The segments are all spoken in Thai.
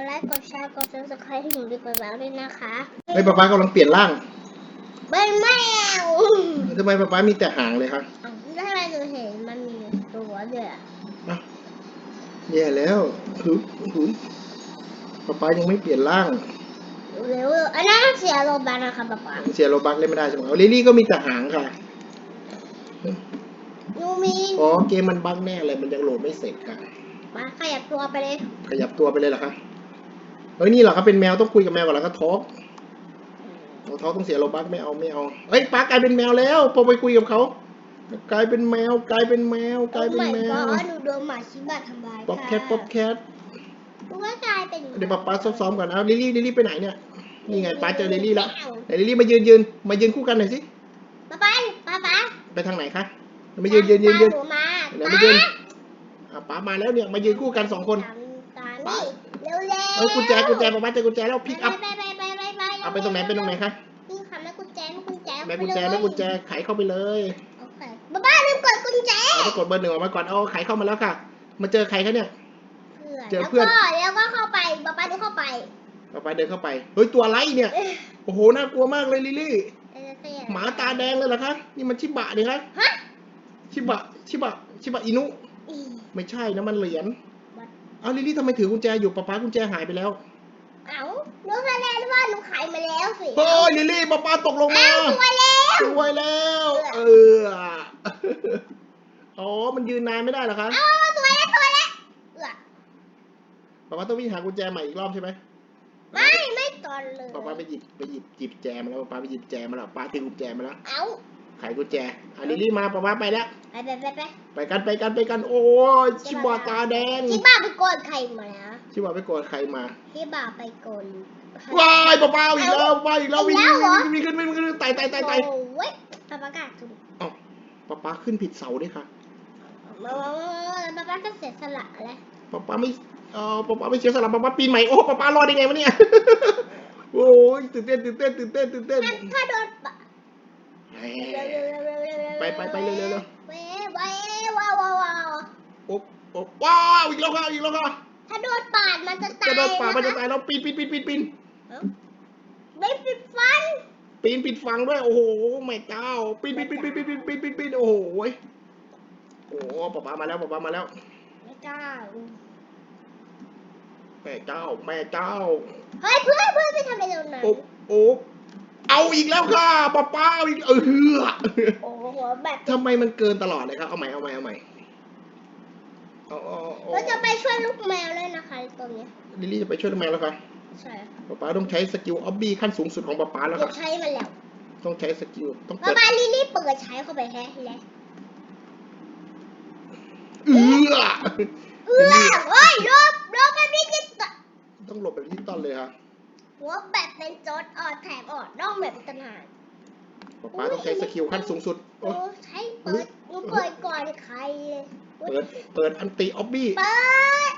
ดไลค์กดแชร์กดซับสไครต์ให้หนูดีกว่าแล้วด้วยนะคะเฮ้ยป๊าป๊ากำลังเปลี่ยนร่างเป็นแมวทำไมป๊าป๊ามีแต่หางเลยครับอ้าวแล้วทำไมหนูเห็นมันมีตัวด้วยอะอะแย่แล้วคือคือป๊าป๊ายังไม่เปลี่ยนร่างเร็วๆอันนั้นเสียโลบันนะคะป๊าป๊าเสียโรบักเล่นไม่ได้ใช่ไหมเอาลิลลี่ก็มีแต่หางค่ะหนูมีอ๋อเกมมันบั๊กแน่เลยมันยังโหลดไม่เสร็จค่ะมาขยับตัวไปเลย ขยับตัวไปเลยเหรอคะ เฮ้ยนี่เหรอครับเป็นแมวต้องคุยกับแมวก่อนแล้วก็ทอล์กเอาทอล์กต้องเสียโรบักไม่เอาไม่เอาเฮ้ยป๊ากลายเป็นแมวแล้วพอไปคุยกับเขากลายเป็นแมวกลายเป็นแมวกลายเป็นแมโอ้ว my god หนูโดนหมาชิบะทำร้ายป๊อปแคทป๊อปแคทหนูก็กลายเป็นเดี๋ยวป๊าป๊าซ้อมๆก่อนเอาลิลลี่ลิลลี่ไปไหนเนี่ยนี่ไงป๊าเจอลิลลี่แล้วไหนลิลลี่มายืนยืนมายืนคู่กันหน่อยสิป๊าป๊าป๊าป๊าไปทางไหนคะมายืนยืนยืนยืนหนูมาไหนมายืนอะป๊ามาแล้วเนี่ยมายืนคู่กันสองคนตามนี่เร็วๆเอ้ยกุญแจกุญแจป๊าป๊าเจอกุญแจแล้วพิกอัพไปไปไปไปไปเอาไปตรงไหนไปตรงไหนคะนี่ค่ะแม่กุญแจแม่กุญแจแม่กุญแจแม่กุญแจไขเข้าไปเลยโอเคบ้าบ้าลืมกดกุญแจเอาไปกดเบอร์หนึ่งออกมาก่อนเอาไขเข้ามาแล้วค่ะ มาเจอใครคะเนี่ยเจอแล้วเพื่อนก็แล้วก็เข้าไปบ้าบ้าดูเข้าไปป๊าป๊าเดินเข้าไปเฮ้ยตัวอะไรเนี่ยโอ้โหน่ากลัวมากเลยลิลลี่เอ๊ะเอ๊ะหมาตาแดงเลยเหรอคะนี่มันชิบะนี่ครับฮะชิบะชิบะชิบะอินุอีไม่ใช่นะมันเหรียญ What? เอาลิลลี่ทำไมถือกุญแจอยู่ป๊าป๊ากุญแจหายไปแล้วเอ้าหนูแสดงว่าหนูขายมาแล้วสิเฮ้ยลิลลี่ป๊าป๊าตกลงมาเอ้าสวยแล้วสวยแล้ว เอออ๋อมันยืนนานไม่ได้เหรอคะเอ้าสวยแล้วสวยแล้วเออป๊าป๊าต้องวิ่งหากุญแจใหม่อีกรอบใช่ไหมไม่ไม่ตอนเลยป๊าป๊าไปหยิบไปหยิบหยิบแจมาแล้วป๊าป๊าไปหยิบแจมาแล้วป๊าถือกุญแจมาแล้ว เอ้าไขกุญแจอะลิลลี่มาป๊าป๊าไปแล้ว ไปไปไปไปไปกันไปกันไปกันโอ้ยชิบะตาแดงที่บ้าไปโกนใครมาแล้วชิบะไปกดใครมาที่บ้าไปโกนว้ายป๊าป๊าอีกแล้วป๊าอีกแล้ววิ่งอีกแล้วเหรอวิ่งขึ้นวิ่งขึ้นวิ่งขึ้นไต่ไต่ไต่ไต่โอ้ยปาปากาคุณเอ้าป๊าป๊าขึ้นผิดเสาด้วยค่ะมาปาปาก็เสียสละแล้วป๊าป๊าไม่เออป๊าป๊าไม่เชียร์สลับป๊าป๊าปีนใหม่โอ้ป๊าป๊ารอดได้ไงวะเนี่ยโอ้ยตื่นเต้นตื่นเต้นตื่นเต้นตื่นเต้นถ้าถ้าโดนปะไปไปไปเร็วเร็ว เว้ยเว้ยว้าวว้าวว้าวโอ๊บโอ๊บว้าวอีกแล้วค่ะอีกแล้วค่ะถ้าโดนปาดมันจะตายจะโดนป่ามันจะตายแล้วปีนปีนปีนปีนปีนไม่ปิดฟัน ปีนปิดฟังด้วย โอ้โหแม่เจ้าปีนปีนปีนปีนปีนปีนปีนปีนปีนโอ้โหโอ้โหป๊าป๊ามาแล้วป๊าป๊ามาแล้วไม่กล้าแม่เจ้าแม่เจ้าเฮ้ยเพื่อนเพื่อนไปทำอะไรตรงนั้นโอ๊บโอ๊บ เอาอีกแล้วค่ะป๊าป๊าเอาอีกเออโอ้โหแบบทำไมมันเกินตลอดเลยครับ เอาใหม่เอาใหม่เอาใหม่เอาเอาเอาเราจะไปช่วยลูกแมวเลยนะคะตรงเนี้ยลิลลี่จะไปช่วยทำไมแล้วคะใช่ค่ะป๊าป๊าต้องใช้สกิลออบบี้ขั้นสูงสุดของป๊าป๊าแล้วเดี๋ยค่ะวใช้มันแล้วต้องใช้สกิลต้องป้าเปิดป้าลิลี่เปิดใช้เข้าไปแฮะแล้วเอื้อเออเฮ้ยลบลบแบบนี้จะตะต้องหลบแบบที่ต้นเลยครับ หัวแบบเป็นโจดออดแถมออดน่องแบบต่างหากป๊าป๊าต้องใช้สกิลขั้นสูงสุดหนูโอ๊ยใช้เปิดหนูเปิดก่อนใครเลยเปิด เปิดอันติออบบี้ เปิด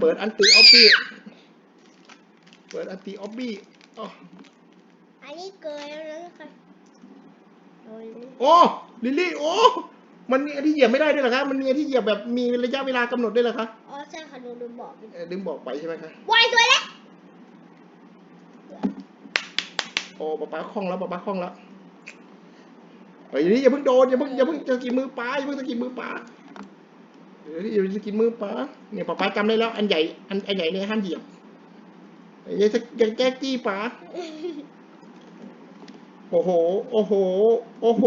เปิดอันติออบบี้ เปิดอันติออบบี้อ๋ออันนี้เกินแล้วนะคะโอ้ยโอ้ลิลลี่ โอ้ มันมีอันที่เหยียบไม่ได้ด้วยเหรอคะ มันมีอันที่เหยียบแบบมีระยะเวลากำหนดด้วยเหรอคะอ๋อใช่ค่ะหนูดูบอกเอ่อลืมบอกไปใช่ไหมคะ วายสวยแล้ว โอ้ป๊าป๊าคล่องแล้วป๊าป๊าคล่องแล้วเฮ้ยนี่อย่าเพิ่งโดนอย่าเพิ่งอย่าเพิ่งจะกินมือป๊าอย่าเพิ่งจะกินมือป๊าเดี๋ยวอย่าจะกินมือป๊าเนี่ยป๊าป๊าจำได้แล้วอันใหญ่อันอันใหญ่เนี่ยห้ามเหยียบอย่าจะอย่าแก้จี้ป๊าโอ้โห โอ้โห โอ้โห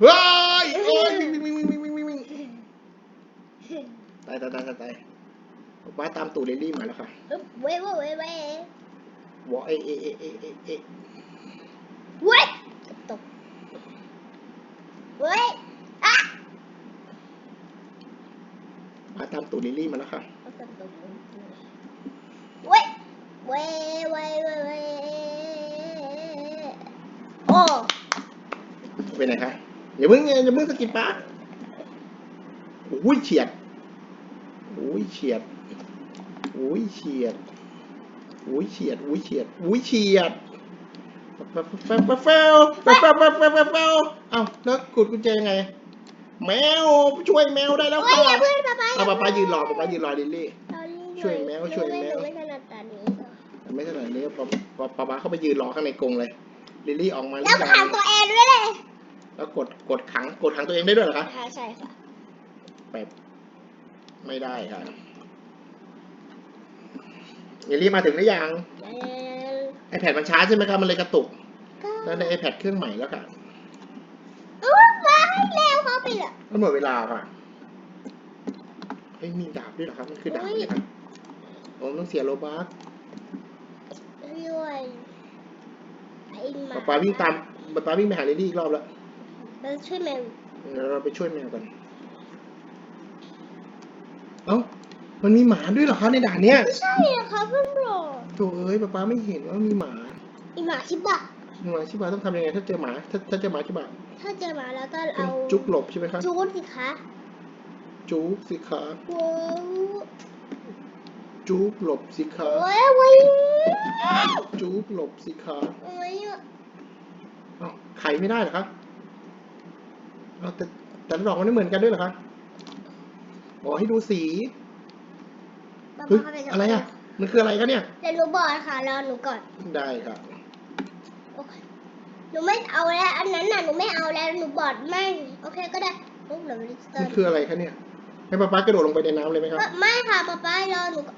เฮ้ยโอ้ยวิ่งวิ่งวิ่งวิ่งวิ่งวิ่งวิ่งตายตายตายตายตายป๊าตามตู่เรลลี่มาแล้วค่ะเว้ยเว้ยเว้ย ว้ยวอเอเอเอเอเอเอเว้ยตกเว้ยอะมาตามตูลิลลี่มาแล้วค่ะเอากระตุกเว้ยเว้ยเว้ยเว้ยเว้ยโอ้ไปไหนคะอย่าเพิ่งอย่าเพิ่งสะกิดป้าอุ้ยเฉียดอุ้ยเฉียดอุ้ยเฉียด อุ้ยเฉียดอุ้ยเฉียดอุ้ยเฉียดแฟฟแฟฟแฟลแฟฟแฟฟแฟฟแฟฟแฟฟเอ้าแล้วกดกุญแจยังไง แมวช่วยแมวได้แล้วค่ะอย่าเพื่อนป๊าป๊าเอาป้าป้ายืนรอป้าป้ายืนรอลิลลี่ ช่วยแมวช่วยแมว ไม่ถนัดด่านนี้ไม่เท่าไหร่นี้ปะปะป๊าป๊าเข้าไปยืนรอข้างในกรงเลยลิลลี่ออกมาแล้วขังตัวเองด้วยเลยแล้วกดกดขังกดขังตัวเองได้ด้วยเหรอคะค่ะใช่ค่ะแบบไม่ได้ค่ะ ลิลลี่มาถึงหรือยังแล้วไอแพดมันช้าใช่ไหมครับ มันเลยกระตุกก็แล้วในไอแพดเครื่องใหม่แล้วค่ะอุ๊ยมาให้เร็วเข้าไปเลยมันหมดเวลาค่ะเฮ้ยมีดาบด้วยเหรอครับ มันคือดาบเลยครับผมต้องเสียโลบัสด้วยไอ้หมาป๊าป๊าวิ่งตามป๊าป๊าวิ่งไปหาลิลลี่อีกรอบแล้วแล้วช่วยแมวเดี๋ยวเราไปช่วยแมวกัน เอ้า มันมีหมาด้วยเหรอคะในด่านเนี้ย ไม่ใช่อะค่ะ เพิ่งบอกโถเอ้ยป๊าป๊าไม่เห็นว่ามีหมาไอหมาชิบะ หมาชิบะต้องทำยังไงถ้าเจอหมา ถ้าถ้าเจอหมาชิบะถ้าเจอหมาแล้วก็ต้อเอางจุกหลบใช่ไหมครับจูดสิคะจุกสิคะโว้วจุกหลบสิคะโอ้ยโอ้ยจุกหลบสิคะโอ้ยเอ้าไขไม่ได้เหรอครับเอาแต่แต่ละดอกมันไม่เหมือนกันด้วยเหรอคะบอกให้ดูสีเฮ้ยอะไรอะ มันคืออะไรกันเนี่ย เดี๋ยวหนูบอกค่ะรอหนูก่อน ได้ครับโอเคหนูไม่เอาแล้ว อันนั้นน่ะหนูไม่เอาแล้วหนูบอดไม่ โอเคก็ได้ปุ๊บเดี๋ยวลิสเตอมันร์คืออะไรคะเนี่ย ให้ป๊าป๊ากระโดดลงไปในน้ำเลยไหมครับไม่ค่ะป๊าป้ารอหนูก่อน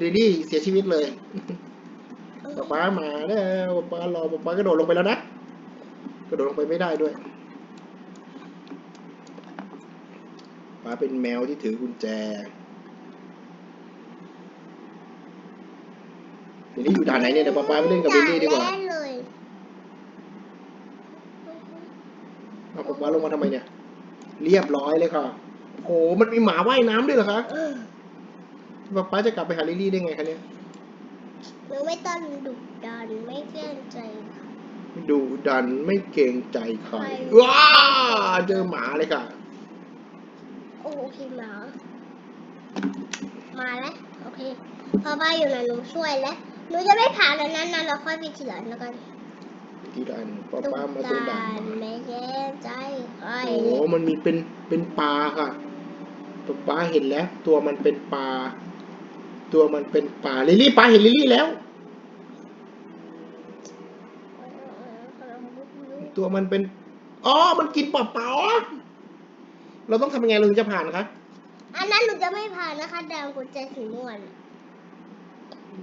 ลิลลี่เสียชีวิตเลยป๊าป๊ามาแล้วป๊าป๊ารอป๊าป๊ากระโดดลงไปแล้วนะกระโดดลงไปไม่ได้ด้วยป๊าเป็นแมวที่ถือกุญแจ ลิลลี่อยู่ด่านไหนเนี่ยเดี๋ยวป๊าป๊าไปเล่นกับลิลลี่ดีกว่าด่นแรเลยเอาป๊าป๊าลงมาทำไมเนี่ย เรียบร้อยเลยค่ะโอ้มันมีหมาว่ายน้ำด้วยเหรอคะเออป๊าป๊าจะกลับไปหาลิลลี่ได้ไงคะเนี่ยหนูไม่ต้องดุดันไม่เกรงใจค่ะดูดันไม่เกรงใจใครใครว้าเจอหมาเลยค่ะโอเคหมามาแล้วโอเคพอป้าอยู่นะหนูช่วยแล้ว หนูจะไม่ผ่านแล้วนั้นนะเราค่อยไปทีหลังแล้วกันที่ดันป้าดุป้ามาดัตัวดันนไม่เกรงใจใครโอ้โหมันมีเป็นเป็นปลาค่ะป้าป้าเห็นแล้ว ตัวมันเป็นปลาตัวมันเป็นปลาลิลลี่ป้าเห็นลิลลี่แล้ว ตัวมันเป็นอ๋อมันกินปลาเปล่าเราต้องทำยังไงเราถึงจะผ่านคะอันนั้นหนูจะไม่ผ่านนะคะแดงกุญแจสีม่วง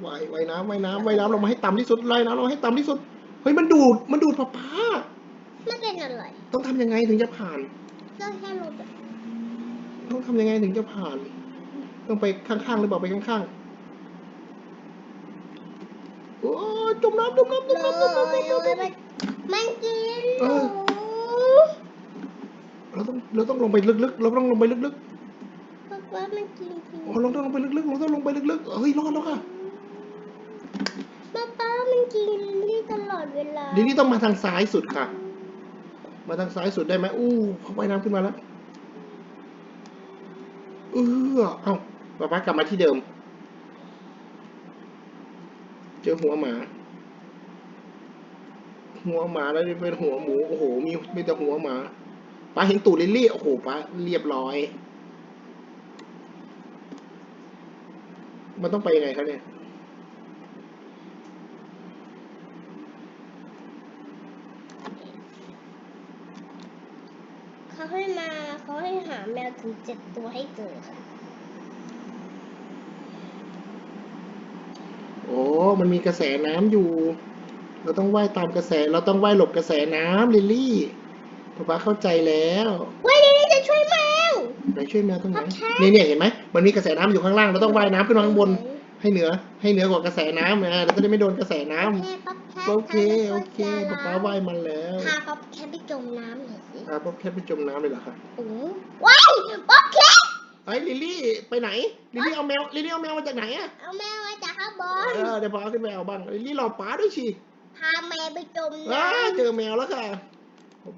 ว่ายว่ายน้ำว่ายน้ำว่ายน้ำลงมาให้ต่ำที่สุดว่ายน้ำลงมาให้ต่ำที่สุด เฮ้ยมันดูดมันดูดปลาปลาไม่เป็นอะไรต้องทำยังไงถึงจะผ่าน ก็แค่ลงไปต้องทำยังไงถึงจะผ่าน ต้องไปข้างๆหรือเปล่าไปข้างๆโอ้จมน้ำจมน้ำจเลมยน้ำจมน้ำจมน้ำจมมันน้ำมันกินหเอนูอเราต้องเราต้องลงไปลึกๆ เราต้องลงไปลึกเพราะว่ามันกินจริงๆอ๋อเราต้องลงไปลึกๆเราต้องลงไปลึกๆเฮ้ยรอดแล้วค่ะ ป้าป้ามันกินนี่ตลอดเวลาดีนี่ต้องมาทางซ้ายสุดค่ะ มาทางซ้ายสุดได้ไหมอู้เขาว่ายน้ำขึ้นมาแล้ว เออเอ้าป๊าป๊ากลับมาที่เดิม เจอหัวหมา หัวหมาแล้วเป็นหัวหมู โอ้โห มีมีแต่หัวหมาป้าเห็นตูดลิลลี่ โอ้โหป้าเรียบร้อย มันต้องไปยังไงครับเนี่ย เขาให้มาเขาให้หาแมวถึงเจ็ดตัวให้เจอค่ะ โอ้ มันมีกระแสน้ำอยู่ เราต้องว่ายตามกระแส เราต้องว่ายหลบกระแสน้ำลิลลี่ป๊าป๊าเข้าใจแล้วเว้ยนี่จะช่วยแมว ไหนช่วยแมวตรงไหน โอเค นี่เนี่ยเห็นไหม มันมีกระแสน้ำอยู่ข้างล่าง เราต้องว่ายน้ำขึ้นมาข้างบน ให้เหนือให้เหนือกว่ากระแสน้ำนะเราจะได้ไม่โดนกระแสน้ำโอเคป๊อปแคทโอเคโอเคป๊าป๊าว่ายมันแล้วพาป๊อปแคทไปจมน้ำหน่อยสิอ่าป๊อปแคทไปจมน้ำเลยเหรอคะโอ้ว้ายป๊อปแคทไอ้ยลิลลี่ไปไหนลิลลี่เอาแมวลิลลี่เอาแมวมาจากไหนอะเอาแมวมาจากข้างบนเออเดี๋ยวป๊าขึ้นไปเอาบ้างลิลลี่รอป๊าด้วยชีพาแมวไปจมอ้าน้ำเจอแมวแล้วค่ะ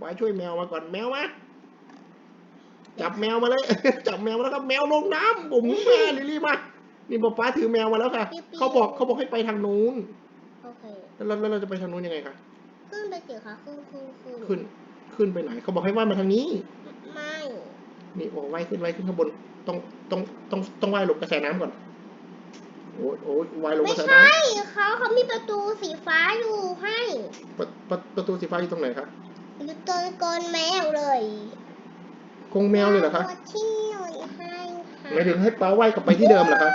ป๊าช่วยแมวมาก่อนแมวมาจับแมวมาเลย จับแมวมาแล้วครับแมวลงน้ำบุ๋มมาลิลลี่มา นี่ป๊าป๊าถือแมวมาแล้วค่ะเขาบอกเขาบอกให้ไปทางนู้นโอเคแล้วแล้วแล้วเราจะไปทางนู้นยังไงคะขึ้นไปสิคะขึ้นขึ้นขึ้นขึ้นขึ้นไปไหนเขาบอกให้ว่ายมาทางนี้ ไม่นี่โอ้ว่ายขึ้นว่ายขึ้นข้างบนต้องต้องต้องต้องว่ายหลบกระแสน้ำก่อนโอ้ยโอ้ยว่ายหลบไม่กระแสน้ใช่เขาเขามีประตูสีฟ้าอยู่ให้ำประประประตูสีฟ้าอยู่ตรงไหนครับอยู่ตรงกรงแมวเลยกรงแมวเลยเหรอคะตัวที่หน่อยให้ค่ะหมายถึงให้ปลาว่ายกลับไปที่เดิมเหรอคะ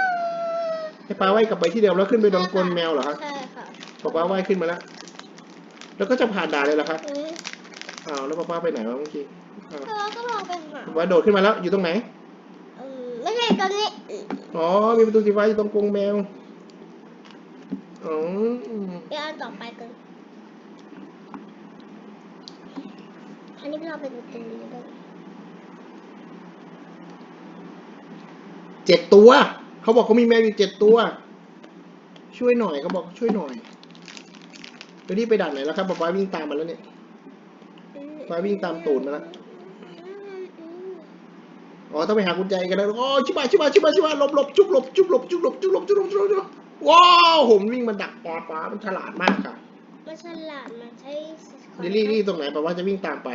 ให้ปลาว่ายกลับไปที่เดิมแล้วขึ้นไปตรงกรงแมวเหรอคะใช่ค่ะปลาปลาว่ายขึ้นมาแล้ว แล้วก็จะผ่านด่านเลยเหรอคะอืมอ้าวแล้วปลาปลาไปไหนวะเมื่อกี้อ้าวเราก็ลองไปหาปลาปลาโดดขึ้นมาแล้วอยู่ตรงไหน อืมไม่ใช่ตอนนี้อ๋อ มีประตูสีฟ้าอยู่ตรงกรงแมว อ๋อ เดี๋ยวอันต่อไปกันอันนี้เราไปดูตรงนี้ด้วยเจ็ดตัว เขาบอกเขามีแมวอยู่เจ็ดตัว ช่วยหน่อยเขาบอกช่วยหน่อยเดี๋ยวนี้ไปด่านไหนแล้วครับป๊าป๊าวิ่งตามมาแล้วเนี่ยปลาวิ่งตามตูดมาแล้วอ๋อต้องไปหากุญแจกันแล้วอ๋อชิบะชิบะชิบะชิบะหลบหลบจุกหลบจุกหลบจุกหลบจุกหลบจุกหลบจุกหลบจุกหลบว้าวผมวิ่งมาดักปลาปลามันฉลาดมากค่ะมันฉลาดมันใช้ลิลลี่นี่ตรงไหนป๊าป๊าจะวิ่งตามไป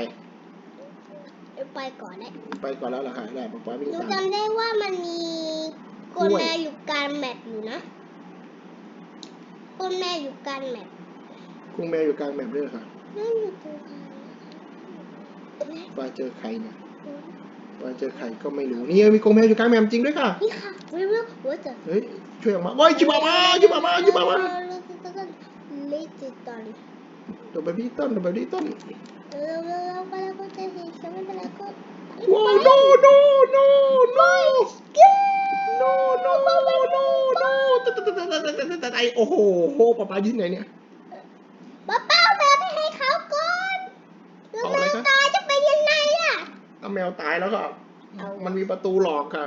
ไปก่อนได้ไปก่อนแล้วเหรอคะได้ป๊าป๊าวิ่งหนูตามจำได้ว่ามันมี กกล้ลวย แมวอยู่กลางแมปอยู่นะกลแมวอยู่กลางแมปกรงแมวอยู่กลางแมปด้วยเหรอค่ะนั่นอยู่ตรงกลางปลาเจอใครเนี่ยปลาเจอใครก็ไม่รู้นี่มีกรงแมวอยู่กลางแมปจริงด้วยค่ะนี่ค่ะเร็วๆหัวเจอเฮ้ยช่วยออกมาว้ายชิบะมาชิบะมาชิบะมาลิจิตอลตัวแบบนี้ต้นตัวแบบนี้ต้นเร็วๆเร็วๆไปแล้วก็จะเห็นฉันไม่เป็นไรก็ว้าว no no no no โนโนโนโนไอโอ้โหโหป๊าป๊ายืนไหนเนี่ยป๊าป้าแมวไปให้เขาก่อนแล้วแมวตายจะไปยังไงล่ะถ้าแมวตายแล้วก็มันมีประตูหลอกค่ะ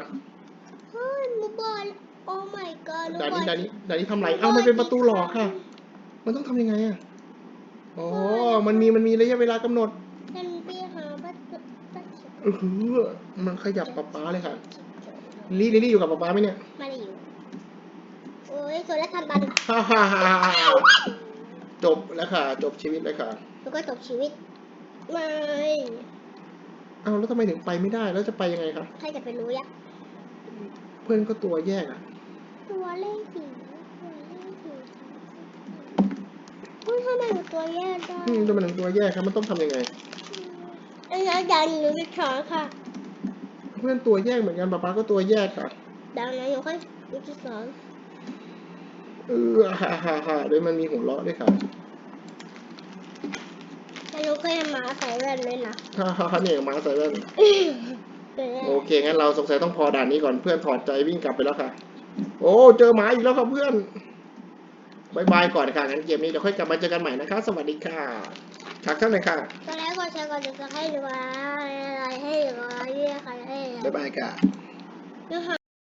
โฮ้ยลูกบอลโอ้ my god ลูกบอลดานี่ดานี่ทำไรเอ้ามันเป็นประตูหลอกค่ะ มันต้องทำยังไงอะอ๋อมันมีมันมีระยะเวลากำหนดมันไปหาประตูมันขยับป๊าป๊าเลยค่ะ ลิลลี่ลิลลี่อยู่กับป๊าป๊าไหมเนี่ยมาได้อยู่โอ้ยส่วนแล้วทันบันฮ่าฮ่าฮ่าฮ่าจบแล้วค่ะ จบชีวิตเลยค่ะ แล้วก็จบชีวิตไม่เอ้าแล้วทำไมถึงไปไม่ได้ แล้วจะไปยังไงคะ ใครจะไปรู้ยะเพื่อนก็ตัวแยกอะ ตัวเลขสี่ตัวเลขสี่เฮ้ยทำไมหนูตัวแย่ได้อืมทำไมถึงตัวแยกครับมันต้องทำยังไงอันนั้นดันหนูจะช้อนค่ะเพื่อนตัวแยกเหมือนกันป๊าป๊าก็ตัวแยกค่ะดังนั้นหนูค่อยหนูจะสอนเออฮ่าฮ่าฮ่าด้วยมันมีหัวเราะด้วยค่ะแต่หนูเคยมาใส่แว่นเลยนะฮ่าฮ่าฮ่าเนี่ยหมาใส่แว่นเป็นโอเคงั้นเราสงสัยต้องพอด่านนี้ก่อนเพื่อนถอดใจวิ่งกลับไปแล้วค่ะ โอ้เจอหมาอีกแล้วครับเพื่อนบายบายก่อนค่ะงั้นเกมนี้เดี๋ยวค่อยกลับมาเจอกันใหม่นะคะ สวัสดีค่ะ ทักท่านหน่อยค่ะตอนแรกก็แชร์ก่อนจะให้ดูว่าอะไรให้ดูว่าเรียกใครให้บ๊ายบายค่ะนะคะ